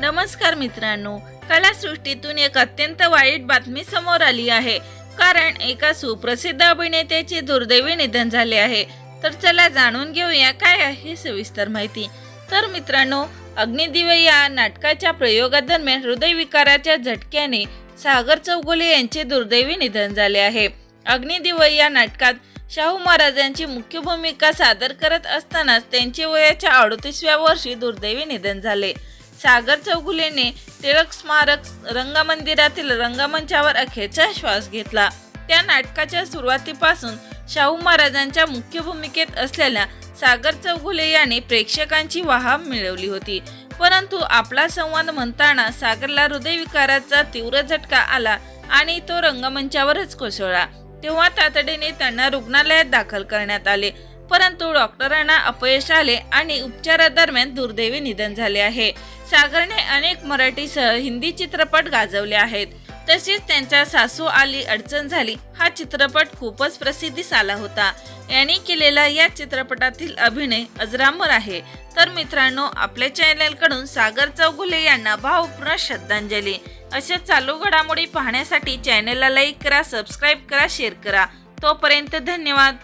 नमस्कार मित्रांनो कलासृष्टीतून एक अत्यंत वाईट बातमी समोर आली आहे. कारण एका सुप्रसिद्ध अभिनेत्याचे दुर्दैवी निधन झाले आहे. तर चला जाणून घेऊया काय आहे सविस्तर माहिती. तर मित्रांनो अग्निदिव या नाटकाच्या प्रयोगादरम्यान हृदयविकाराच्या झटक्याने सागर चौगुले यांचे दुर्दैवी निधन झाले आहे. अग्निदिव या नाटकात शाहू महाराजांची मुख्य भूमिका सादर करत असतानाच त्यांचे वयाच्या अडतीसव्या वर्षी दुर्दैवी निधन झाले. सागर चौगुलेने टिळक स्मारक रंगमंदिरातील रंगमंचावर अखेरचा श्वास घेतला. त्या नाटकाच्या सुरुवातीपासून शाहू महाराजांच्या मुख्य भूमिकेत असलेल्या सागर चौगुले याने प्रेक्षकांची वाह मिळवली होती. परंतु आपला संवाद म्हणताना सागरला हृदयविकाराचा तीव्र झटका आला आणि तो रंगमंचावरच कोसळला. तेव्हा तातडीने त्यांना रुग्णालयात दाखल करण्यात आले. परंतु डॉक्टरांना अपयश आले आणि उपचारादरम्यान दुर्दैवी निधन झाले आहे. सागरने अनेक मराठीसह हिंदी चित्रपट गाजवले आहेत. तसेच त्यांच्या सासू आली अडचण झाली हा चित्रपट खूपच प्रसिद्धीस आला होता. यांनी केलेला या चित्रपटातील अभिनय अजरामर आहे. तर मित्रांनो आपल्या चॅनलकडून सागर चौगुले यांना भावपूर्ण श्रद्धांजली. अशा चालू घडामोडी पाहण्यासाठी चॅनलला लाईक करा सबस्क्राईब करा शेअर करा. तोपर्यंत धन्यवाद.